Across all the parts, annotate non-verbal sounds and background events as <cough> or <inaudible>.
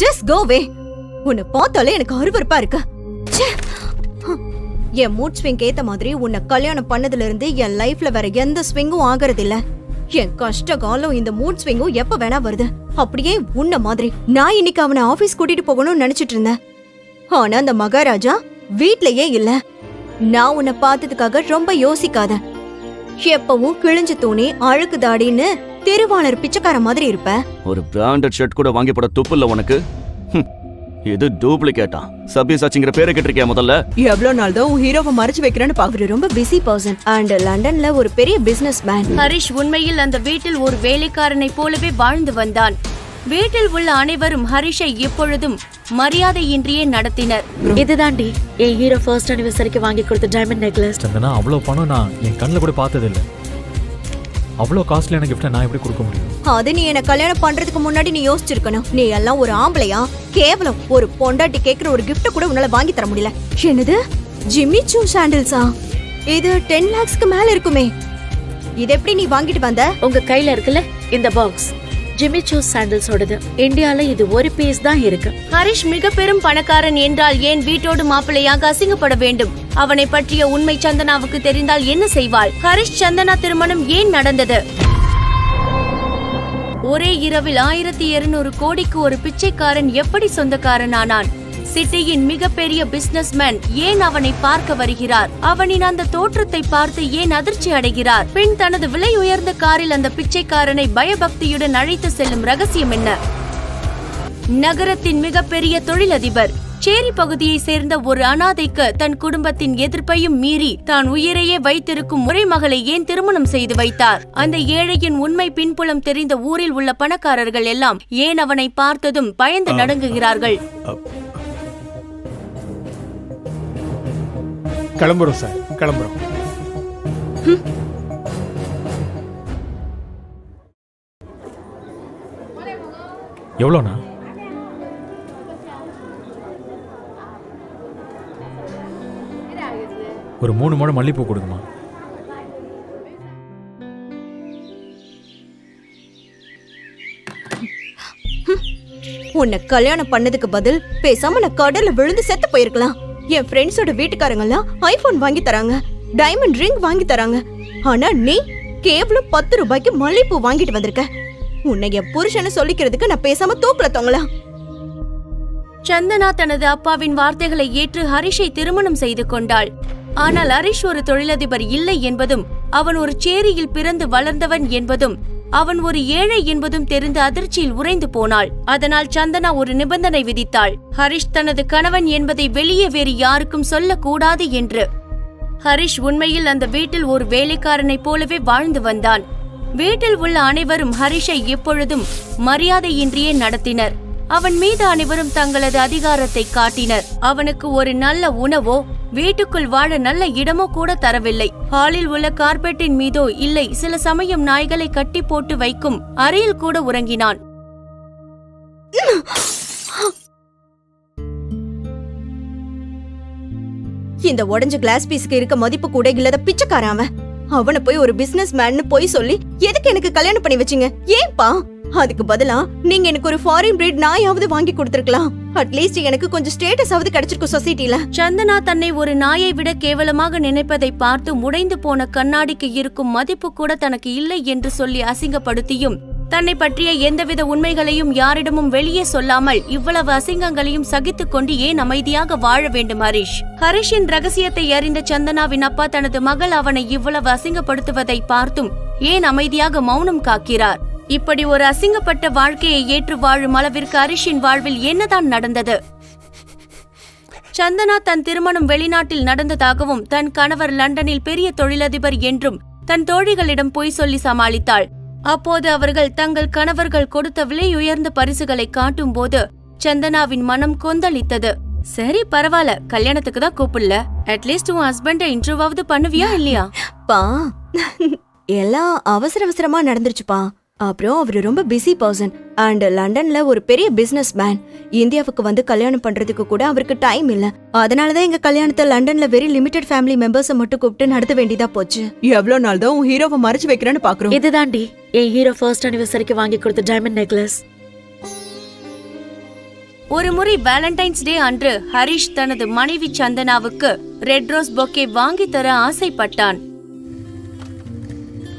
Just go வே உன்னை பார்த்தாலே எனக்கு அருவருப்பா இருக்கு. என் மூட் ஸ்விங் ஏத்த மாதிரி உன்னை கல்யாணம் பண்ணதுல இருந்து என் லைஃப்ல வேற எந்த ஸ்விங்கும் ஆகறது இல்ல என் கஷ்ட காலம் இந்த மூட் ஸ்விங்கும் எப்ப வேணா வருது. அப்படியே உன்ன மாதிரி. நான் இன்னைக்கு அவனை ஆபீஸ் கூட்டிட்டு போகணும்னு நினைச்சிட்டு இருந்தேன். ஆனா அந்த மகாராஜா வீட்லயே இல்ல. நான் உன்னை பார்த்ததுக்காக ரொம்ப யோசிக்காத. எப்பவும் கிழிஞ்ச தூணி அழுக்கு தாடின்னு திருவாளர் பிச்சைக்கார மாதிரி இருப்ப? ஒரு பிராண்டட் ஷர்ட் கூட வாங்கி போட துப்பு இல்ல உனக்கு? ஹம், இது டூப்ளிகேட்டா சபியசாச்சிங்கிற பேரை கேட்டிருக்கியா முதல்ல? எவ்வளவு நாள் தான் உன் ஹீரோவை மறைச்சு வைக்கிறேன்னு பாக்குற ரொம்ப பிஸி பர்சன் அண்ட் லண்டன்ல ஒரு பெரிய பிசினஸ் மேன் ஹரிஷ் உண்மையில் அந்த வீட்டில் ஒரு வேலைக்காரனைப் போலவே வாழ்ந்து வந்தான். வீட்டில் உள்ள அனைவரும் ஹரிஷை எப்பொழுதும் மரியாதையின்றியே நடத்தினர். இதுதாண்டி என் ஹீரோ ஃபர்ஸ்ட் அனிவர்சரிக்கு வாங்கி கொடுத்த டைமண்ட் நெக்லஸ் சந்தனா அவ்வளோ பணம் நான் என் கண்ணில் கூட பார்த்ததில்ல. அவ்வளோ காஸ்ட்லியான கிஃப்ட்டை நான் எப்படி கொடுக்க முடியும்? அது நீ என்ன கல்யாணம் பண்றதுக்கு முன்னாடி நீ யோசிச்சிருக்கணும். நீ எல்லாம் ஒரு ஆம்பளையா? கேவலம். ஒரு பொண்டாட்டி கேக்குற ஒரு gift கூட உன்னால வாங்கி தர முடியல. என்னது? ஜிம்மி சூ சாண்டில்ஸா இது டென் லேக்ஸ்க்கு மேல இருக்குமே. இது எப்படி நீ வாங்கிட்டு வந்த? உங்க கையில இருக்குல்ல இந்த பாக்ஸ் ஜிம்மி சூ சாண்டில்ஸோடது இந்தியால இது ஒரு பீஸ் தான் இருக்கு. ஹரிஷ் மிக பெரும் பணக்காரன் என்றால் ஏன் வீட்டோடு மாப்பிள்ளையாக அசிங்கப்பட வேண்டும்? அவனை பற்றிய உண்மை சந்தனாவுக்கு தெரிந்தால் என்ன செய்வாள்? ஹரிஷ் சந்தனா திருமணம் ஏன் நடந்தது? ஒரே இரவில் ஆயிரத்தி இருநூறு கோடிக்கு ஒரு பிச்சைக்காரன் எப்படி சொந்தக்காரன் ஆனான் சிட்டியின் மிகப்பெரிய பிசினஸ்மேன் ஏன் அவனை பார்க்க வருகிறார்? அவனின் அந்த தோற்றத்தை பார்த்து ஏன் அதிர்ச்சி அடைகிறார்? பின் தனது விலை உயர்ந்த காரில் அந்த பிச்சைக்காரனை பயபக்தியுடன் அழைத்து செல்லும் ரகசியம் என்ன? நகரத்தின் மிகப்பெரிய தொழிலதிபர். சேரி பகுதியை சேர்ந்த ஒரு அனாதைக்கு தன் குடும்பத்தின் எதிர்ப்பையும் மீறி தான் உயிரையே வைத்திருக்கும் ஒரே மகளை ஏன் திருமணம் செய்து வைத்தார்? அந்த ஏழையின் உண்மை பின்புலம் தெரிந்த ஊரில் உள்ள பணக்காரர்கள் எல்லாம் ஏன் அவனை பார்த்ததும் பயந்து நடுங்குகிறார்கள்? கிளம்புறோம் சார். கிளம்புறோம். எவ்வளோண்ணா? ஒரு மூணு மூணு மல்லிகைப்பூ கொடுக்குமா உன்னை கல்யாணம் பண்ணதுக்கு பதில் பேசாம நான் கடல்ல விழுந்து செத்து போயிருக்கலாம். என் ஃப்ரெண்ட்ஸோட வீட்டுக்காரங்கெல்லாம் ஐஃபோன் ஐபோன் வாங்கி தராங்க டைமண்ட் ரிங் வாங்கி தராங்க. ஆனா நீ கேவலம் பத்து ரூபாய்க்கு மல்லிப்பூ வாங்கிட்டு வந்திருக்க. உன்னை என் புருஷனை சொல்லிக்கிறதுக்கு நான் பேசாம தூக்குல தொங்கலாம். சந்தனா தனது அப்பாவின் வார்த்தைகளை ஏற்று ஹரிஷை திருமணம் செய்து கொண்டாள். ஆனால் ஹரிஷ் ஒரு தொழிலதிபர் இல்லை என்பதும் அவன் ஒரு சேரியில் பிறந்து வளர்ந்தவன் என்பதும் அவன் ஒரு ஏழை என்பதும் தெரிந்து அதிர்ச்சியில் உறைந்து போனாள். அதனால் சந்தனா ஒரு நிபந்தனை விதித்தாள். ஹரிஷ் தனது கணவன் என்பதை வெளியே வேறு யாருக்கும் சொல்லக்கூடாது என்று. ஹரிஷ் உண்மையில் அந்த வீட்டில் ஒரு வேலைக்காரனைப் போலவே வாழ்ந்து வந்தான். வீட்டில் உள்ள அனைவரும் ஹரிஷை எப்பொழுதும் மரியாதையின்றியே நடத்தினர். அவன் மீது அனைவரும் தங்களது அதிகாரத்தை காட்டினர். அவனுக்கு ஒரு நல்ல உணவோ வீட்டுக்குள் வாழ நல்ல இடமோ கூட தரவில்லை. ஹாலில் உள்ள கார்பெட்டின் மீதோ இல்லை சில சமயம் நாய்களை கட்டி போட்டு வைக்கும் அறையில் கூட உறங்கினான். இந்த உடஞ்ச கிளாஸ் பீஸுக்கு இருக்க மதிப்பு கூட இல்லாத பிச்சைக்காரன் அவன். அவனை போய் ஒரு பிசினஸ் மேன்னு போய் சொல்லி எதுக்கு எனக்கு கல்யாணம் பண்ணி வச்சீங்க? ஏன்பா? அதுக்கு பதிலா நீங்க எனக்கு ஒரு ஃபாரின் பிரீட் நாயாவது வாங்கி கொடுத்திருக்கலாம். அட்லீஸ்ட் எனக்கு கொஞ்சம் ஸ்டேட்டஸ் ஆவது கிடைச்சிருக்கும் சொசைட்டில சந்தனா தன்னை ஒரு நாயை விட கேவலமாக நினைப்பதை பார்த்து உடைந்து போன கண்ணாடிக்கு இருக்கும் மதிப்பு கூட தனக்கு இல்லை என்று சொல்லி அசிங்கப்படுத்தியும் தன்னை பற்றிய எந்தவித உண்மைகளையும் யாரிடமும் வெளியே சொல்லாமல் இவ்வளவு அசிங்கங்களையும் சகித்துக் கொண்டு ஏன் அமைதியாக வாழ வேண்டும் ஹரிஷ்? ஹரிஷின் ரகசியத்தை அறிந்த சந்தனாவின் அப்பா தனது மகள் அவனை இவ்வளவு அசிங்கப்படுத்துவதை பார்த்தும் ஏன் அமைதியாக மௌனம் காக்கிறார்? இப்படி ஒரு அசிங்கப்பட்ட வாழ்க்கையை ஏற்று வாழும் அளவிற்கு ஹரிஷின் வாழ்வில் என்னதான் நடந்தது? சந்தனா தன் திருமணம் வெளிநாட்டில் நடந்ததாகவும் தன் கணவர் லண்டனில் பெரிய தொழிலதிபர் என்றும் தன் தோழிகளிடம் பொய் சொல்லி சமாளித்தாள். அப்போது அவர்கள் தங்கள் கணவர்கள் கொடுத்த விலை உயர்ந்த பரிசுகளை காட்டும் போது சந்தனாவின் மனம் கொந்தளித்தது. சரி பரவாயில்ல. கல்யாணத்துக்கு தான் கூப்பிடல. அட்லீஸ்ட் உன் ஹஸ்பண்ட இன்டர்வாவது பண்ணுவியா இல்லையா? பா. எல்லாம் அவசர அவசரமா நடந்துருச்சுப்பா. அப்புறம் அவர் ரொம்ப பிஸி பர்சன் அண்ட் லண்டன்ல ஒரு பெரிய பிசினஸ் மேன் இந்தியாவுக்கு வந்து கல்யாணம் பண்றதுக்கு கூட அவருக்கு டைம் இல்ல. அதனாலதான் எங்க கல்யாணத்தை லண்டன்ல வெரி லிமிடெட் ஃபேமிலி மெம்பர்ஸை மட்டும் கூப்பிட்டு நடத்த வேண்டியதா போச்சு. எவ்வளவு நாள் தான் உன் ஹீரோவை மறைச்சு வைக்கிறேன்னு பாக்குறோம். இதுதாண்டி என் ஹீரோ ஃபர்ஸ்ட் அனிவர்சரிக்கு வாங்கி கொடுத்த டைமண்ட் நெக்லஸ் ஒருமுறை வேலண்டைன்ஸ் டே அன்று ஹரிஷ் தனது மனைவி சந்தனாவுக்கு ரெட் ரோஸ் பொக்கே வாங்கி தர ஆசைப்பட்டான்.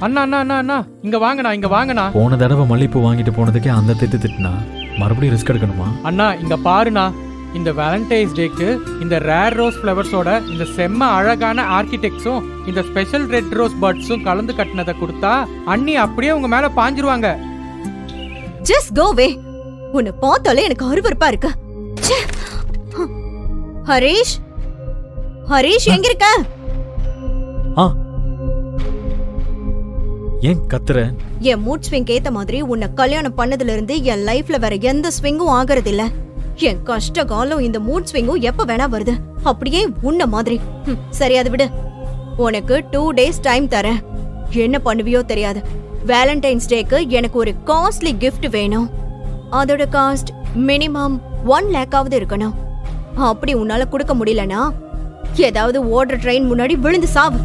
அண்ணா அண்ணா அண்ணா அண்ணா. இங்க வாங்கண்ணா இங்க வாங்கண்ணா. போன தடவை மல்லிப்பூ வாங்கிட்டு போனதுக்கே அந்த திட்டு திட்டுனா? மறுபடியும் ரிஸ்க் எடுக்கணுமா? அண்ணா இங்க பாருண்ணா. இந்த வேலண்டைன்ஸ் டேக்கு இந்த ரேர் ரோஸ் ஃப்ளவர்ஸோட இந்த செம்ம அழகான ஆர்கிடெக்ட்ஸும் இந்த ஸ்பெஷல் ரெட் ரோஸ் பர்ட்ஸும் கலந்து கட்டினதை கொடுத்தா அண்ணி அப்படியே உங்க மேல பாஞ்சிருவாங்க. ஜஸ்ட் கோ வே உன்னை பார்த்தாலே எனக்கு அருவருப்பா இருக்கு. ச்சே. ஹரிஷ். ஹரிஷ் எங்க இருக்க? ஏன் கத்துற? என் மூட் ஸ்விங் ஏத்த மாதிரி உன்னை கல்யாணம் பண்ணதுல இருந்து என் லைஃப்ல வேற எந்த ஸ்விங்கும் ஆகறது இல்ல என் கஷ்ட காலம் இந்த மூட் ஸ்விங்கும் எப்ப வேணா வருது. அப்படியே உன்ன மாதிரி. சரி அது விடு. உனக்கு டூ டேஸ் டைம் தரேன். என்ன பண்ணுவியோ தெரியாது. வேலண்டைன்ஸ் டேக்கு எனக்கு ஒரு காஸ்ட்லி கிஃப்ட் வேணும். அதோட காஸ்ட் மினிமம் ஒன் லேக்காவது இருக்கணும். அப்படி உன்னால கொடுக்க முடியலனா ஏதாவது ஓடுற ட்ரெயின் முன்னாடி விழுந்து சாவு.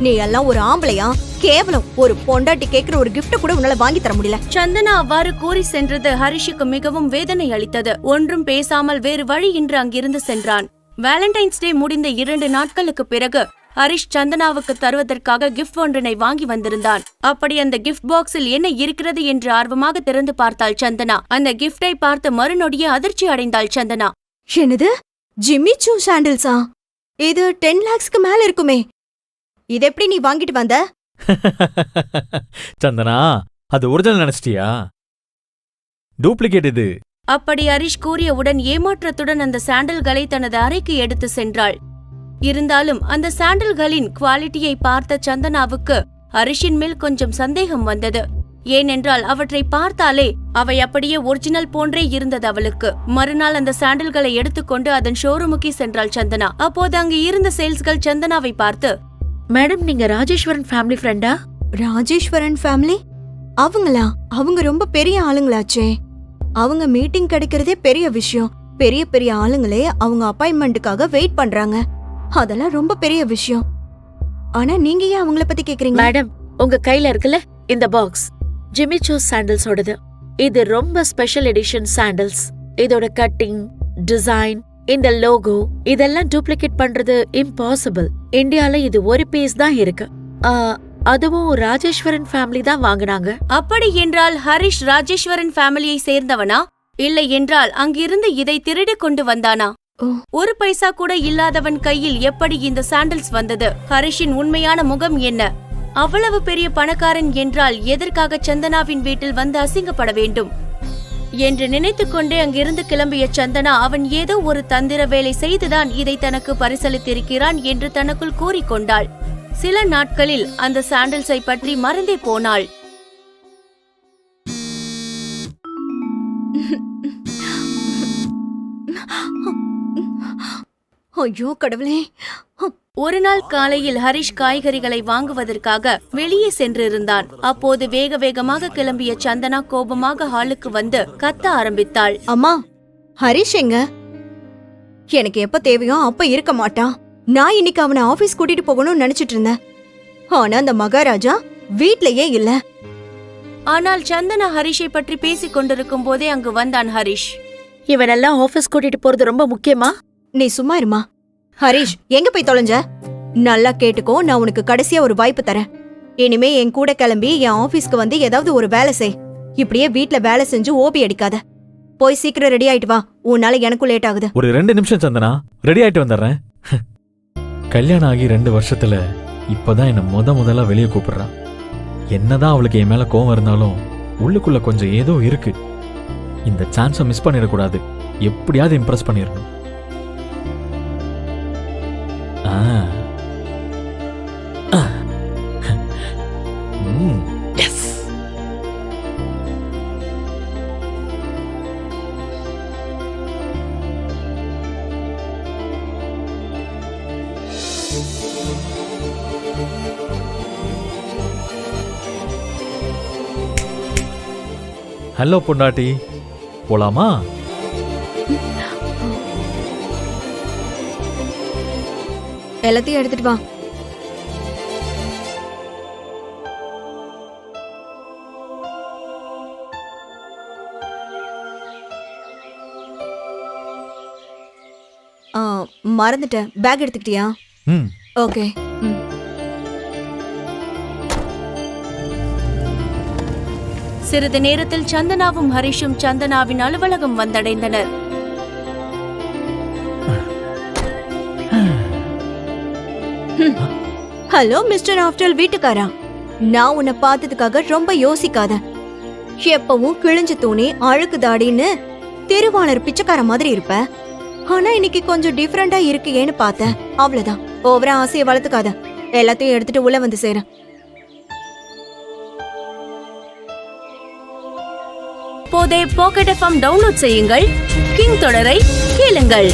நீ எல்லாம் ஒரு ஆம்பளையா? கேவலம். ஒரு பொண்டாட்டி கேக்குற ஒரு gift கூட உன்னால வாங்கி தர முடியல. சந்தனா அவ்வாறு கூறி சென்றது ஹரிஷுக்கு மிகவும் வேதனை அளித்தது. ஒன்றும் பேசாமல் வேறு வழியின்றி அங்கிருந்து சென்றான். வேலண்டைன்ஸ் டே முடிந்த இரண்டு நாட்களுக்கு பிறகு ஹரிஷ் சந்தனாவுக்கு தருவதற்காக கிஃப்ட் ஒன்றினை வாங்கி வந்திருந்தான். அப்படி அந்த கிஃப்ட் பாக்ஸில் என்ன இருக்கிறது என்று ஆர்வமாக திறந்து பார்த்தாள் சந்தனா. அந்த கிஃப்டை பார்த்து மறுநொடியே அதிர்ச்சி அடைந்தாள் சந்தனா. என்னது? ஜிம்மி சூ சாண்டில்ஸா இது டென் லேக்ஸ்க்கு மேல இருக்குமே. இது எப்படி நீ வாங்கிட்டு வந்த? <laughs> சந்தனா அது ஒரிஜினல் நினைச்சிட்டியா? டூப்ளிகேட் இது. அப்படி ஹரிஷ் கூறியவுடன் ஏமாற்றத்துடன் அந்த சாண்டல்களை தனது அறைக்கு எடுத்து சென்றாள். இருந்தாலும் அந்த சாண்டல்களின் குவாலிட்டியை பார்த்த சந்தனாவுக்கு ஹரிஷின் மேல் கொஞ்சம் சந்தேகம் வந்தது. ஏனென்றால் அவற்றை பார்த்தாலே அவை அப்படியே ஒரிஜினல் போன்றே இருந்தது அவளுக்கு. மறுநாள் அந்த சாண்டல்களை எடுத்துக்கொண்டு அதன் ஷோரூமுக்கு சென்றாள் சந்தனா. அப்போது அங்கு இருந்த சேல்ஸ்கள் சந்தனாவை பார்த்து மேடம் நீங்க ராஜேஸ்வரன் ஃபேமிலி ஃப்ரெண்டா ராஜேஸ்வரன் ஃபேமிலி அவங்களா? அவங்க ரொம்ப பெரிய ஆளுங்களாச்சே. அவங்க மீட்டிங் கிடைக்கிறதே பெரிய விஷயம். பெரிய பெரிய ஆளுங்களே அவங்க அப்பாயின்மெண்ட்டுக்காக வெயிட் பண்றாங்க. அதெல்லாம் ரொம்ப பெரிய விஷயம். ஆனா நீங்க ஏன் அவங்கள பத்தி கேக்குறீங்க? மேடம் உங்க கையில இருக்குல்ல இந்த பாக்ஸ் ஜிம்மி சோஸ் சாண்டல்ஸோடது இது ரொம்ப ஸ்பெஷல் எடிஷன் சாண்டல்ஸ் இதோட கட்டிங் டிசைன் இந்த லோகோ இதெல்லாம் டூப்ளிகேட் பண்றது இம்பாசிபிள் இந்தியால இது ஒரு பீஸ் தான் இருக்கு. அதுவும் ராஜேஸ்வரன் ஃபேமிலி தான் வாங்குனாங்க. அப்படி என்றால் ஹரிஷ் ராஜேஸ்வரன் ஃபேமிலியை சேர்ந்தவனா? இல்லை என்றால் அங்கிருந்து இதை திருடிக் கொண்டு வந்தானா. ஒரு பைசா கூட இல்லாதவன் கையில் எப்படி இந்த சாண்டல்ஸ் வந்தது? ஹரிஷின் உண்மையான முகம் என்ன? அவ்வளவு பெரிய பணக்காரன் என்றால் எதற்காக சந்தனாவின் வீட்டில் வந்து அசிங்கப்பட வேண்டும்? என்று நினைத்துக்கொண்டே அங்கிருந்து கிளம்பிய சந்தனா அவன் ஏதோ ஒரு தந்திர வேலை செய்துதான் இதை தனக்கு பரிசளித்திருக்கிறான் என்று தனக்குள் கூறிக்கொண்டாள். சில நாட்களில் அந்த சாண்டல்ஸை பற்றி மறந்தே போனாள். ஐயோ கடவுளே. ஒரு நாள் காலையில் ஹரிஷ் காய்கறிகளை வாங்குவதற்காக வெளியே சென்றிருந்தான். அப்போது வேக வேகமாக கிளம்பிய சந்தனா கோபமாக ஹாலுக்கு வந்து கத்த ஆரம்பித்தாள். அம்மா ஹரிஷ் எங்க? எனக்கு எப்ப தேவையோ அப்ப இருக்க மாட்டான். நான் இன்னைக்கு அவனை ஆபீஸ் கூட்டிட்டு போகணும்னு நினைச்சிட்டு இருந்தேன். ஆனா அந்த மகாராஜா வீட்லயே இல்ல. ஆனால் சந்தனா ஹரிஷை பற்றி பேசிக் கொண்டிருக்கும் போதே அங்கு வந்தான் ஹரிஷ். இவனெல்லாம் ஆபீஸ் கூட்டிட்டு போறது ரொம்ப முக்கியமா? நீ சும்மா இருமா. ஹரிஷ் எங்க போய் தொலைஞ்ச? நல்லா கேட்டுக்கோ நான் உனக்கு கடைசியா ஒரு வாய்ப்பு தரேன். இனிமே என் கூட கிளம்பி என் ஆபீஸ்க்கு வந்து ஏதாவது ஒரு வேலை செய். இப்படியே வீட்ல வேலை செஞ்சு ஓபி அடிக்காத. போய் சீக்கிரம் ரெடி ஆயிட்டு வா. உன்னால எனக்கும் லேட் ஆகுது. ஒரு ரெண்டு நிமிஷம் சந்தனா ரெடி ஆயிட்டு வந்துடுறேன். <laughs> கல்யாணம் ஆகி ரெண்டு வருஷத்துல இப்பதான் என்ன முத முதல்ல வெளியே கூப்பிடுறான். என்னதான் அவளுக்கு என் மேல கோவம் இருந்தாலும் உள்ளுக்குள்ள கொஞ்சம் ஏதோ இருக்கு. இந்த சான்ஸை மிஸ் பண்ணிடக்கூடாது. எப்படியாவது இம்ப்ரெஸ் பண்ணிடணும். ஆ. ஹலோ பொண்டாட்டி. போலாமா? எல்லாத்தையும் எடுத்துட்டு வா. ஆ, மறந்துட்டேன். பேக் எடுத்துக்கிட்டியா? ம். ஓகே ம். சிறிது நேரத்தில் சந்தனாவும் ஹரிஷும் சந்தனாவின் அலுவலகம் வந்தடைந்தனர். ஹலோ மிஸ்டர் ஆஃப்டர் வீட்டுக்காரா? நான் உன்னை பார்த்ததுக்காக ரொம்ப யோசிக்காத. எப்பவும் கிழிஞ்ச துணி அழுக்கு தாடின்னு திருவாளர் பிச்சைக்கார மாதிரி இருப்ப. ஆனா இன்னைக்கு கொஞ்சம் டிஃப்ரெண்டா இருக்கியேன்னு பார்த்தேன் அவ்வளவுதான். ஓவரா ஆசையை வளர்த்துக்காத. எல்லாத்தையும் எடுத்துட்டு உள்ள வந்து சேர. போதே பாக்கெட் எஃப்எம் டவுன்லோட் செய்யுங்கள். கிங் தொடரை கேளுங்கள்.